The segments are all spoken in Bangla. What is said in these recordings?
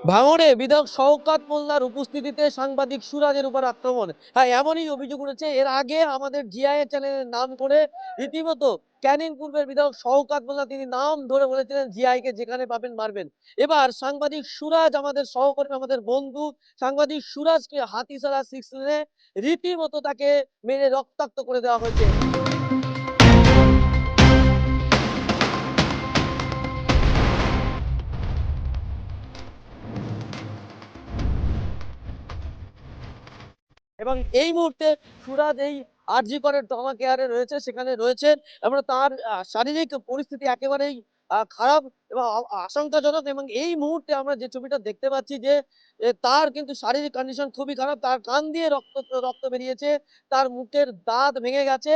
ভাঙড়ে বিধায়ক শওকাত মোল্লার উপস্থিতিতে সাংবাদিক সুরাজের উপর আক্রমণ। হ্যাঁ এমনই অভিযোগ উঠেছে। এর আগে আমাদের জিআই চ্যানেলের নাম করে রীতিমতো ক্যানিং পূর্বের বিধায়ক শওকাত মোল্লা, তিনি নাম ধরে বলেছিলেন জিআই কে যেখানে পাবেন, মারবেন। এবার সাংবাদিক সুরাজ আমাদের সহকর্মী, আমাদের বন্ধু সাংবাদিক সুরাজকে হাতিসারা সিক্স রীতিমতো তাকে মেরে রক্তাক্ত করে দেওয়া হয়েছে। এবং এই মুহূর্তে সুরাজ এই আরজি করের টমা কেয়ারে রয়েছে, সেখানে রয়েছেন এবং তার শারীরিক পরিস্থিতি একেবারেই খারাপ এবং আশঙ্কাজনক এবং এই মুহূর্তে আমরা যে ছবিটা দেখতে পাচ্ছি যে তার কিন্তু শারীরিক কন্ডিশন খুবই খারাপ, তার কান দিয়ে রক্ত রক্ত বেরিয়েছে, তার মুখের দাঁত ভেঙে গেছে,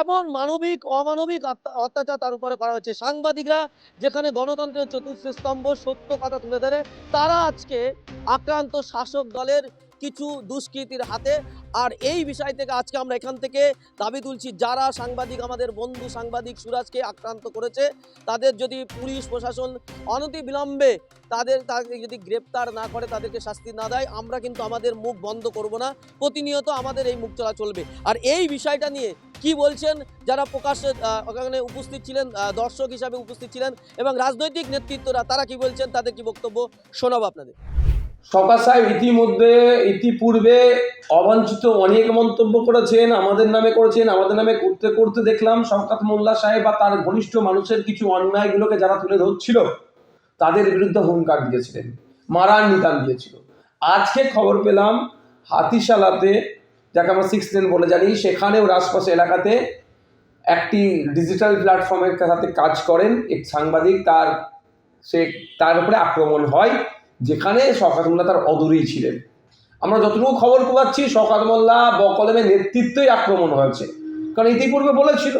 এমন মানবিক, অমানবিক অত্যা- অত্যাচার তার উপরে করা হচ্ছে। সাংবাদিকরা যেখানে গণতন্ত্রের চতুর্থ স্তম্ভ সত্য কথা তুলে ধরে, তারা আজকে আক্রান্ত শাসক দলের কিছু দুষ্কৃতীর হাতে। আর এই বিষয় থেকে আজকে আমরা এখান থেকে দাবি তুলছি, যারা সাংবাদিক, আমাদের বন্ধু সাংবাদিক সুরাজকে আক্রান্ত করেছে, তাদের যদি পুলিশ, প্রশাসন অনতি বিলম্বে তাদের, তাকে যদি গ্রেপ্তার না করে, তাদেরকে শাস্তি না দেয়, আমরা কিন্তু আমাদের মুখ বন্ধ করব না। প্রতিনিয়ত আমাদের এই মুখ চলা চলবে। আর এই বিষয়টা নিয়ে কি বলছেন, যারা প্রকাশ্যে ওখানে উপস্থিত ছিলেন দর্শক হিসাবে উপস্থিত ছিলেন এবং রাজনৈতিক নেতৃত্বরা, তারা কি বলছেন, তাদের কি বক্তব্য শোনাবো আপনাদের? সরকার সাহেব ইতিমধ্যে, ইতিপূর্বে অবাঞ্ছিত অনেক মন্তব্য করেছেন, আমাদের নামে করেছেন, আমাদের নামে করতে করতে দেখলাম শওকাত মোল্লা সাহেব বা তার ঘনিষ্ঠ মানুষের কিছু অন্যায়গুলোকে যারা তুলে ধরছিল, তাদের বিরুদ্ধে হুঙ্কার দিয়েছিলেন, মারার নিদান দিয়েছিল। আজকে খবর পেলাম হাতিশালাতে, যাকে আমরা সিক্স লেন বলে জানি, সেখানেও রাজপাশে এলাকাতে একটি ডিজিটাল প্ল্যাটফর্মের সাথে কাজ করেন এক সাংবাদিক, তার সে, তার উপরে আক্রমণ হয়। যেখানে শওকাত মোল্লা তার অদূরেই ছিলেন। আমরা যতটুকু খবর পাচ্ছি শওকাত মোল্লা বকলমের নেতৃত্বই আক্রমণ হয়েছে। কারণ ইতিপূর্বে বলেছিল,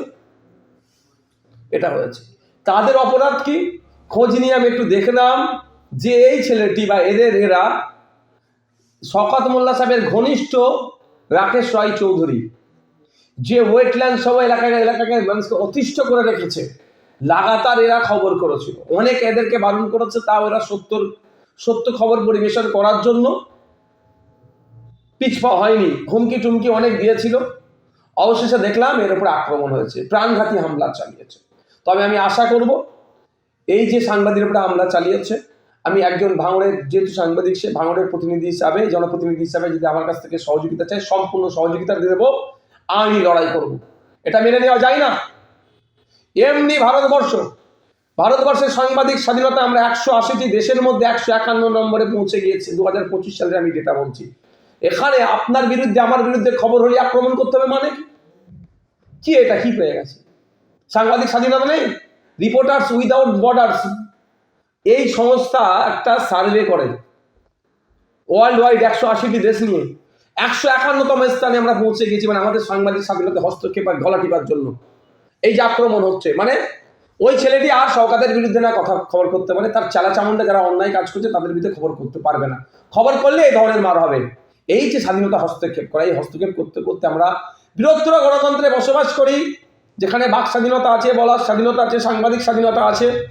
এটা হয়েছে। তাদের অপরাধ কি? খোঁজ নিয়ে আমি একটু দেখলাম যে এই ছেলেটি বা এদের এরা শওকাত মোল্লা সাহেবের ঘনিষ্ঠ রাকেশ রায় চৌধুরী, যে ওয়েটল্যান্ড সব এলাকায় এলাকাকে মানুষকে অতিষ্ঠ করে রেখেছে, লাগাতার এরা খবর করেছিল। অনেক এদেরকে বারণ করেছে, তাও এরা সত্যর সত্য খবর পরিবেশন করার জন্য পিছপা হয়নি। হুমকি টুমকি অনেক দিয়েছিল। অবশেষে দেখলাম এর উপর আক্রমণ হয়েছে। প্রাণঘাতী হামলা চালিয়েছে। তবে আমি আশা করব, এই যে সাংবাদিকের উপরে হামলা চালিয়েছে, আমি একজন ভাঙড়ের, যেহেতু সাংবাদিক, সে ভাঙড়ের প্রতিনিধি হিসাবে, জনপ্রতিনিধি হিসাবে যদি আমার কাছ থেকে সহযোগিতা চাই সম্পূর্ণ সহযোগিতা দেবো। আমি লড়াই করব। এটা মেনে নেওয়া যায় না। এমনি ভারতবর্ষ ভারতবর্ষের সাংবাদিক স্বাধীনতা আমরা একশো আশিটি দেশের মধ্যে একশো একান্ন নম্বরে পৌঁছে গিয়েছি দু হাজার পঁচিশ সালে আমি ডেটা বলছি। এখানে আপনার বিরুদ্ধে, আমার বিরুদ্ধে খবর হলে আক্রমণ করতে হবে মানে? কি? এটা? কি পেয়ে গেছে? সাংবাদিক স্বাধীনতা নেই? রিপোর্টার্স উইদাউট বর্ডার্স এই সংস্থা একটা সার্ভে করে। ওয়ার্ল্ড ওয়াইড একশো আশিটি দেশ নিয়ে। একশো একান্নতম স্থানে আমরা পৌঁছে গেছি মানে আমাদের সাংবাদিক স্বাধীনতা হস্তক্ষেপ আর গলা টিপার জন্য। এই যে আক্রমণ হচ্ছে মানে ওই ছেলেটি আর সরকারের বিরুদ্ধে না কথা খবর করতে পারে, তার চালা চামুন্ডা যারা অন্যায় কাজ করছে তাদের বিরুদ্ধে খবর করতে পারবে না। খবর করলে এই ধরনের মার হবে। এই যে স্বাধীনতা হস্তক্ষেপ করা, এই হস্তক্ষেপ করতে করতে আমরা বৃহত্তর গণতন্ত্রে বসবাস করি, যেখানে বাক স্বাধীনতা আছে, বলার স্বাধীনতা আছে, সাংবাদিক স্বাধীনতা আছে।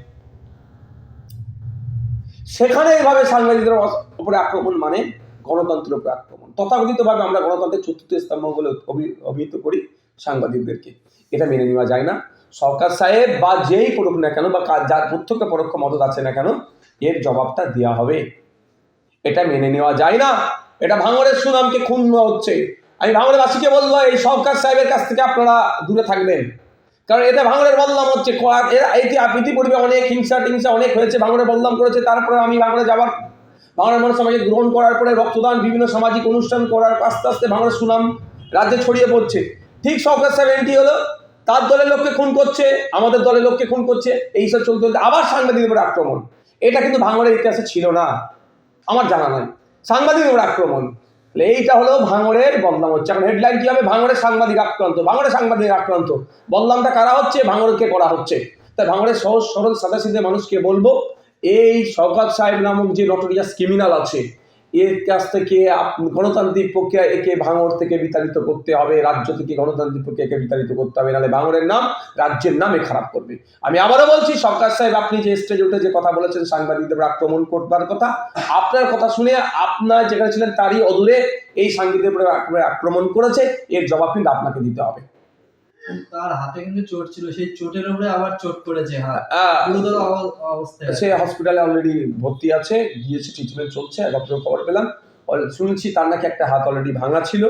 সেখানে এইভাবে সাংবাদিকদের উপরে আক্রমণ মানে গণতন্ত্রের উপরে আক্রমণ। তথাকথিতভাবে আমরা গণতন্ত্রের চতুর্থ স্তম্ভ বলে অভি- অভিহিত করি সাংবাদিকদেরকে। এটা মেনে নেওয়া যায় না। সরকার সাহেব বা যেই করুক না কেন বা যার প্রত্যক্ষ পরোক্ষ মদত আছে না কেন, এর জবাবটা দেওয়া হবে। এটা মেনে নেওয়া যায় না। এটা ভাঙড়ের সুনামকে ক্ষুণ্ণ হচ্ছে। আমি ভাঙড়বাসীকে বলব, এই সরকার সাহেবের কাছ থেকে আপনারা দূরে থাকবেন। কারণ এতে ভাঙড়ের বদলাম হচ্ছে। ইতিপূর্বে অনেক হিংসা টিংসা অনেক হয়েছে। ভাঙড়ের বদলাম করেছে, তারপরে আমি ভাঙড়ে যাওয়ার ভাঙড়ের মানুষ আমাকে গ্রহণ করার পরে রক্তদান, বিভিন্ন সামাজিক অনুষ্ঠান করার আস্তে আস্তে ভাঙড়ের সুনাম রাজ্যে ছড়িয়ে পড়ছে। ঠিক সরকার সাহেব এন্ট্রি হলো তার দলের লোককে খুন করছে, আমাদের দলের লোককে খুন করছে, এইসব চলতে চলতে আবার সাংবাদিকের উপর আক্রমণ। এটা কিন্তু ভাঙড়ের ইতিহাসে ছিল না, আমার জানা নাই। সাংবাদিকের উপর আক্রমণ। এইটা হলো ভাঙড়ের বদনাম হচ্ছে। এখন হেডলাইন কি হবে ভাঙড়ের সাংবাদিক আক্রান্ত? ভাঙড়ের সাংবাদিক আক্রান্ত। বদনামটা কারা হচ্ছে? ভাঙড়কে করা হচ্ছে। তাই ভাঙড়ের সহজ সরল সাদা মানুষকে বলব, এই শওকাত সাহেব নামক যে নটোরিয়াস ক্রিমিনাল আছে এর কাছ থেকে গণতান্ত্রিক প্রক্রিয়া একে ভাঙড় থেকে বিতাড়িত করতে হবে, রাজ্য থেকে গণতান্ত্রিক প্রক্রিয়াকে বিতাড়িত করতে হবে, নাহলে ভাঙরের নাম রাজ্যের নামে খারাপ করবে। আমি আবারও বলছি, সরকার সাহেব, আপনি যে স্টেজে উঠে যে কথা বলেছেন, সাংবাদিকদের আক্রমণ করবার কথা, আপনার কথা শুনে আপনার যেখানে ছিলেন, তারই অদূরে এই সাংবাদিকদের আক্রমণ করেছে, এর জবাব কিন্তু আপনাকে দিতে হবে। তার হাতে কিন্তু চোট ছিল। সেই চোটের উপরে আবার চোট হাত আহ, গুরুতর অবস্থায়। সে হসপিটালে অলরেডি ভর্তি আছে গিয়েছে ট্রিটমেন্ট চলছে যত খবর পেলাম। শুনছি তার নাকি একটা হাত অলরেডি ভাঙা ছিল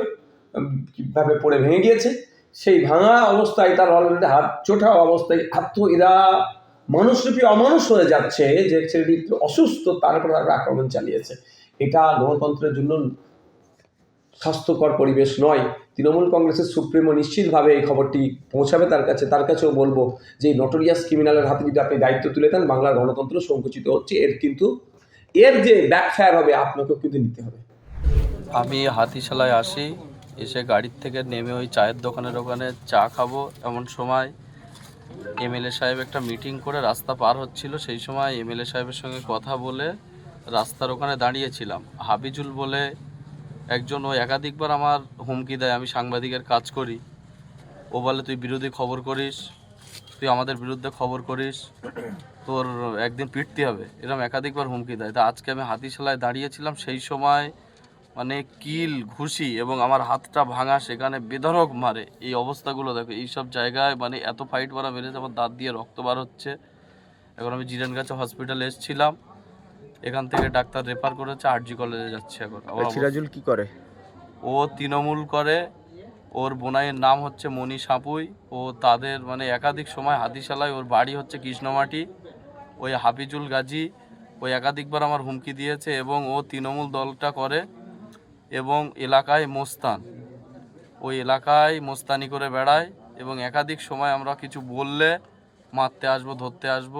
কীভাবে পড়ে ভেঙে গিয়েছে। সেই ভাঙা অবস্থায় তার অলরেডি হাত চোটা অবস্থায় হাত তো এরা মানুষরূপী অমানুষ হয়ে যাচ্ছে যে ছেলেটি একটু অসুস্থ তার উপর তারা আক্রমণ চালিয়েছে। এটা গণতন্ত্রের জন্য স্বাস্থ্যকর পরিবেশ নয়। তৃণমূল কংগ্রেসের সুপ্রিমো নিশ্চিতভাবে এই খবরটি পৌঁছাবে তার কাছে, তার কাছেও বলব যে নটোরিয়াস ক্রিমিনালের হাতে যদি আপনি দায়িত্ব তুলে দেন, বাংলার গণতন্ত্র সংকুচিত হচ্ছে। এর কিন্তু, এর যে ব্যাকফায়ার হবে, আপনাকেও কিন্তু নিতে হবে। আমি হাতিশালায় আসি, এসে গাড়ির থেকে নেমে ওই চায়ের দোকানের ওখানে চা খাব। এমন সময় এমএলএ সাহেব একটা মিটিং করে রাস্তা পার হচ্ছিল। সেই সময় এমএলএ সাহেবের সঙ্গে কথা বলে রাস্তার ওখানে দাঁড়িয়েছিলাম। হাবিজুল বলে একজন ও একাধিকবার আমার হুমকি দেয়, আমি সাংবাদিকের কাজ করি। ও বলে, তুই বিরোধী খবর করিস, তুই আমাদের বিরুদ্ধে খবর করিস, তোর একদিন পিটতে হবে। এরকম একাধিকবার হুমকি দেয়। তা আজকে আমি হাতিশালায় দাঁড়িয়েছিলাম, সেই সময় মানে কিল, ঘুষি এবং আমার হাতটা ভাঙা, সেখানে বেধরক মারে। এই অবস্থাগুলো দেখো, এই সব জায়গায় মানে এত ফাইট মারা মেরেছে, আমার দাঁত দিয়ে রক্ত বার হচ্ছে। এখন আমি জিরানগাছা হসপিটালে এসেছিলাম। এখান থেকে ডাক্তার রেফার করেছে আরজি কলেজে যাচ্ছে এখন। সিরাজুল কি করে? ও তৃণমূল করে ওর বোনাইয়ের নাম হচ্ছে মণি সাপুই। ও তাদের মানে একাধিক সময় হাতিশালায় ওর বাড়ি হচ্ছে কৃষ্ণমাটি ওই হাফিজুল গাজী। ওই একাধিকবার আমার হুমকি দিয়েছে এবং ও তৃণমূল দলটা করে এবং এলাকায় মোস্তান। ওই এলাকায় মোস্তানি করে বেড়ায় এবং একাধিক সময় আমরা কিছু বললে মারতে আসব ধরতে আসব।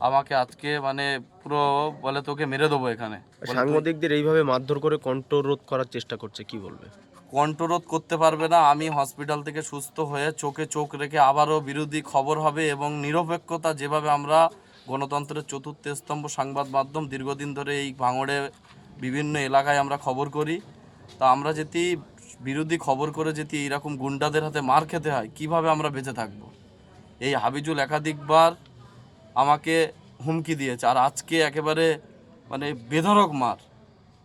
আমাকে আজকে মানে পুরো বলে তোকে মেরে দেবো এখানে। সাংবাদিকদের এইভাবে মারধর করে কন্ট্রোল রোধ করার চেষ্টা করছে কি বলবে? কণ্ঠরোধ করতে পারবে না। আমি হসপিটাল থেকে সুস্থ হয়ে চোখে চোখ রেখে আবারও বিরোধী খবর হবে এবং নিরপেক্ষতা যেভাবে আমরা গণতন্ত্রের চতুর্থ স্তম্ভ সংবাদ মাধ্যম দীর্ঘদিন ধরে এই ভাঙড়ে বিভিন্ন এলাকায় আমরা খবর করি তা আমরা যদি বিরোধী খবর করে যদি এরকম গুন্ডাদের হাতে মার খেতে হয় কীভাবে আমরা বেঁচে থাকব? এই হাবিজুল একাধিকবার আমাকে হুমকি দিয়েছে। আর আজকে একেবারে মানে বেধরক মার।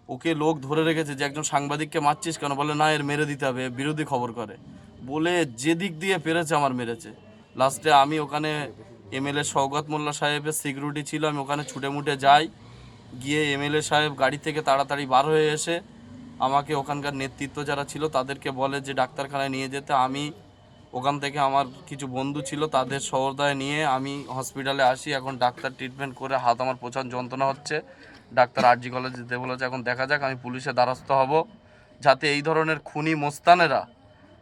ওকে লোক ধরে রেখেছে যে, একজন সাংবাদিককে মারছিস কেন? বলে, না, এর মেরে দিতে হবে বিরোধী খবর করে। বলে, যে দিক দিয়ে পেরেছে, আমার মেরেছে। লাস্টে আমি ওখানে এমএলএ শওকত মোল্লা সাহেবের সিকিউরিটি ছিল, আমি ওখানে ছুটে মুটে যাই। গিয়ে এমএলএ সাহেব গাড়ি থেকে তাড়াতাড়ি বার হয়ে এসে আমাকে ওখানকার নেতৃত্ব যারা ছিল, তাদেরকে বলে যে, ডাক্তারখানায় নিয়ে যেতে। আমি ওখান থেকে আমার কিছু বন্ধু ছিল, তাদের সহদায় নিয়ে আমি হসপিটালে আসি। এখন ডাক্তার ট্রিটমেন্ট করে হাত আমার প্রচণ্ড যন্ত্রণা হচ্ছে। ডাক্তার আরজি কলেজ যেতে বলেছে, এখন দেখা যাক, আমি পুলিশের দ্বারস্থ হব। যাতে এই ধরনের খুনি মোস্তানেরা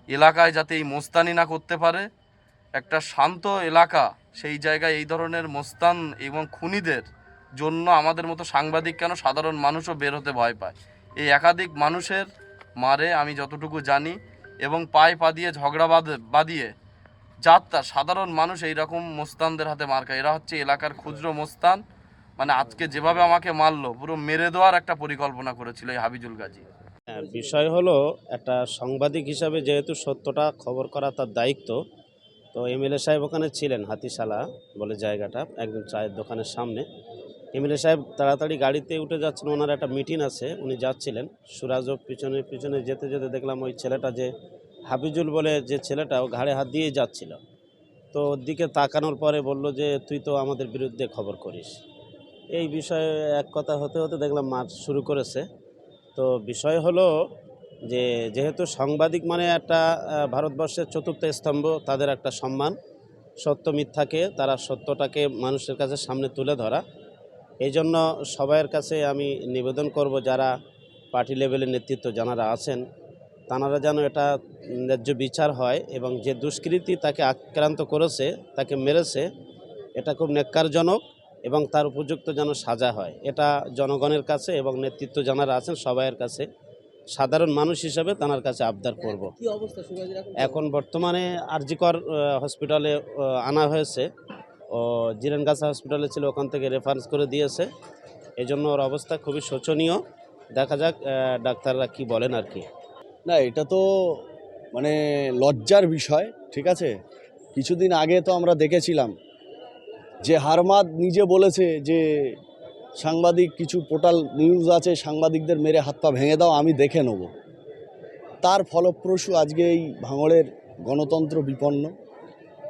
এলাকায় যাতে এই মোস্তানি না করতে পারে। একটা শান্ত এলাকা, সেই জায়গায় এই ধরনের মোস্তান এবং খুনিদের জন্য আমাদের মতো সাংবাদিক কেন সাধারণ মানুষও বের হতে ভয় পায়? এই একাধিক মানুষের মারে আমি যতটুকু জানি। এবং পায়ে পা দিয়ে ঝগড়া বাঁধ- বাঁধিয়ে যাত্রা সাধারণ মানুষ এই রকম মোস্তানদের হাতে মার খায়। এরা হচ্ছে এলাকার খুচরো মোস্তান। মানে আজকে যেভাবে আমাকে মারলো পুরো মেরে দেওয়ার একটা পরিকল্পনা করেছিল এই হাবিজুল গাজী। হ্যাঁ, বিষয় হলো একটা সাংবাদিক হিসাবে যেহেতু সত্যটা খবর করা তার দায়িত্ব তো এমএলএ সাহেব ওখানে ছিলেন হাতিশালা বলে জায়গাটা একদম চায়ের দোকানের সামনে। এমএলএ সাহেব তাড়াতাড়ি গাড়িতে উঠে যাচ্ছেন, ওনার একটা মিটিং আছে, উনি যাচ্ছিলেন। সুরাজও পিছনে পিছনে যেতে যেতে দেখলাম ওই ছেলেটা যে হাবিজুল বলে যে ছেলেটা, ও ঘাড়ে হাত দিয়ে যাচ্ছিল। তো দিকে তাকানোর পরে বলল যে, তুই তো আমাদের বিরুদ্ধে খবর করিস। এই বিষয়ে এক কথা হতে হতে দেখলাম মার শুরু করেছে। তো বিষয় হলো যে, যেহেতু সাংবাদিক মানে একটা ভারতবর্ষের চতুর্থ স্তম্ভ, তাদের একটা সম্মান। সত্য মিথ্যাকে তারা সত্যটাকে মানুষের কাছে সামনে তুলে ধরা। এই জন্য সবাইয়ের কাছে আমি নিবেদন করব যারা পার্টি লেভেলের নেতৃত্ব যারা আছেন তানারা যেন এটা ন্যায্য বিচার হয় এবং যে দুষ্কৃতি তাকে আক্রান্ত করেছে তাকে মেরেছে এটা খুব নেককারজনক এবং তার উপযুক্ত যেন সাজা হয়। এটা জনগণের কাছে এবং নেতৃত্ব যারা আছেন সবাইয়ের কাছে সাধারণ মানুষ হিসেবে তাঁর কাছে আবদার করব। এখন বর্তমানে আরজিকর হসপিটালে আনা হয়েছে। জিরানগাছা হসপিটালে ছিল, ওখান থেকে রেফারেন্স করে দিয়েছে। এই জন্য ওর অবস্থা খুবই শোচনীয়। দেখা যাক ডাক্তাররা কি বলেন আর কি। না, এটা তো মানে লজ্জার বিষয়, ঠিক আছে? কিছুদিন আগে তো আমরা দেখেছিলাম যে হারমাদ নিজে বলেছে যে সাংবাদিক কিছু পোর্টাল নিউজ আছে, সাংবাদিকদের মেরে হাত পা ভেঙে দাও, আমি দেখে নেব। তার ফলপ্রসূ আজকে এই ভাঙড়ের গণতন্ত্র বিপন্ন।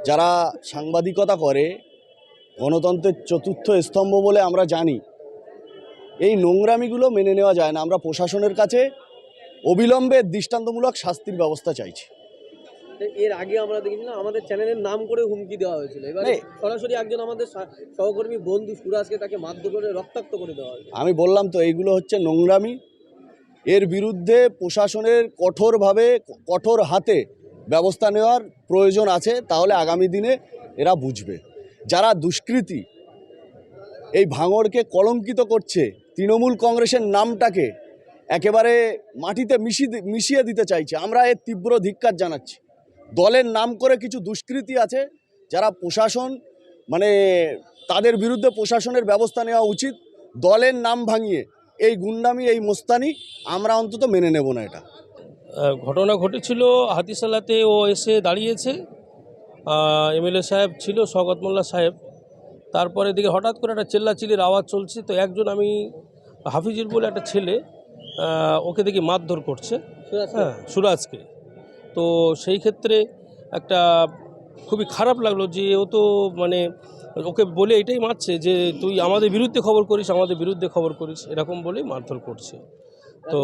যারা সাংবাদিকতা করে গণতন্ত্রের চতুর্থ স্তম্ভ বলে আমরা জানি। এই নোংরামিগুলো মেনে নেওয়া যায় না। আমরা প্রশাসনের কাছে অবিলম্বে দৃষ্টান্তমূলক শাস্তির ব্যবস্থা চাইছি। এর আগে আমরা দেখেছিলাম আমাদের চ্যানেলের নাম করে হুমকি দেওয়া হয়েছিল। এবারে সরাসরি একজন আমাদের সহকর্মী বন্ধু সুরাজকে তাকে মারধর করে রক্তাক্ত করে দেওয়া হয়েছে। আমি বললাম তো এইগুলো হচ্ছে নোংরামি। এর বিরুদ্ধে প্রশাসনের কঠোরভাবে কঠোর হাতে ব্যবস্থা নেওয়ার প্রয়োজন আছে। তাহলে আগামী দিনে এরা বুঝবে। যারা দুষ্কৃতী, এই ভাঙড়কে কলঙ্কিত করছে তৃণমূল কংগ্রেসের নামটাকে একেবারে মাটিতে মিশিয়ে দি- মিশিয়ে দিতে চাইছে। আমরা এর তীব্র ধিক্কার জানাচ্ছি। দলের নাম করে কিছু দুষ্কৃতী আছে যারা প্রশাসন মানে তাদের বিরুদ্ধে প্রশাসনের ব্যবস্থা নেওয়া উচিত। দলের নাম ভাঙিয়ে এই গুন্ডামি, এই মোস্তানি আমরা অন্তত মেনে নেব না এটা। ঘটনা ঘটেছিল হাতিশালাতে ও এসে দাঁড়িয়েছে। এমএলএ সাহেব ছিল শওকত মোল্লা সাহেব। তারপরে দিকে হঠাৎ করে একটা চেল্লাচিল্লির আওয়াজ চলছে তো একজন আমি হাফিজুর বলে একটা ছেলে ওকে দেখি মারধর করছে। হ্যাঁ সুরাজকে। তো সেই ক্ষেত্রে একটা খুবই খারাপ লাগল যে ও তো মানে ওকে বলে এটাই মারছে যে তুই আমাদের বিরুদ্ধে খবর করিস আমাদের বিরুদ্ধে খবর করিস এরকম বলেই মারধর করছে। তো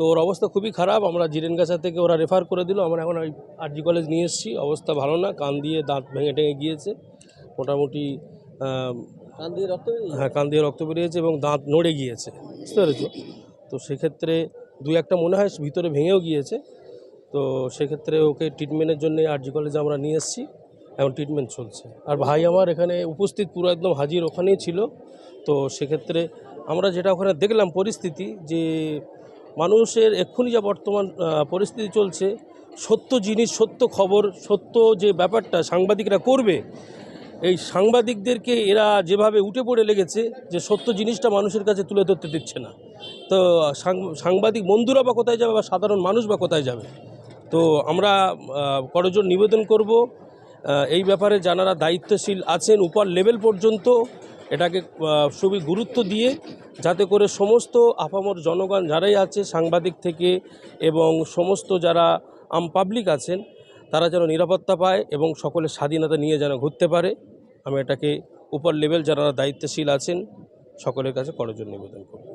তো ওর অবস্থা খুবই খারাপ। আমরা জিরেনগাছা থেকে ওরা রেফার করে দিল। আমরা এখন ওই আরজি কলেজ নিয়ে এসেছি। অবস্থা ভালো না। কান দিয়ে দাঁত ভেঙে টেঙে গিয়েছে। মোটামুটি কান দিয়ে রক্ত? হ্যাঁ কান দিয়ে রক্ত বেরিয়েছে এবং দাঁত নড়ে গিয়েছে। বুঝতে পেরেছ? তো সেক্ষেত্রে দুই একটা মনে হয় ভিতরে ভেঙেও গিয়েছে। তো সেক্ষেত্রে ওকে ট্রিটমেন্টের জন্য আরজি কলেজে আমরা নিয়ে এসেছি। এখন ট্রিটমেন্ট চলছে। আর ভাই আমার এখানে উপস্থিত পুরো একদম হাজির ওখানেই ছিল। তো সেক্ষেত্রে আমরা যেটা ওখানে দেখলাম পরিস্থিতি যে মানুষের এক্ষুনি যা বর্তমান পরিস্থিতি চলছে সত্য জিনিস সত্য খবর সত্য যে ব্যাপারটা সাংবাদিকরা করবে এই সাংবাদিকদেরকে এরা যেভাবে উঠে পড়ে লেগেছে যে সত্য জিনিসটা মানুষের কাছে তুলে ধরতে দিচ্ছে না। তো সাংবাদিক বন্ধুরা বা কোথায় যাবে বা সাধারণ মানুষ বা কোথায় যাবে? তো আমরা আহ, করজোর নিবেদন করব। এই ব্যাপারে যারা দায়িত্বশীল আছেন উপর লেভেল পর্যন্ত এটাকে খুবই গুরুত্ব দিয়ে যাতে করে সমস্ত আপামর জনগণ যারাই আছে সাংবাদিক থেকে এবং সমস্ত যারা আম পাবলিক আছেন তারা যেন নিরাপত্তা পায় এবং সকলের স্বাধীনতা নিয়ে যেন ঘুরতে পারে। আমি এটাকে উপর লেভেল যারা দায়িত্বশীল আছেন সকলের কাছে করজোর নিবেদন করব।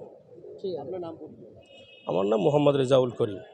আমার নাম মোহাম্মদ রেজাউল করিম।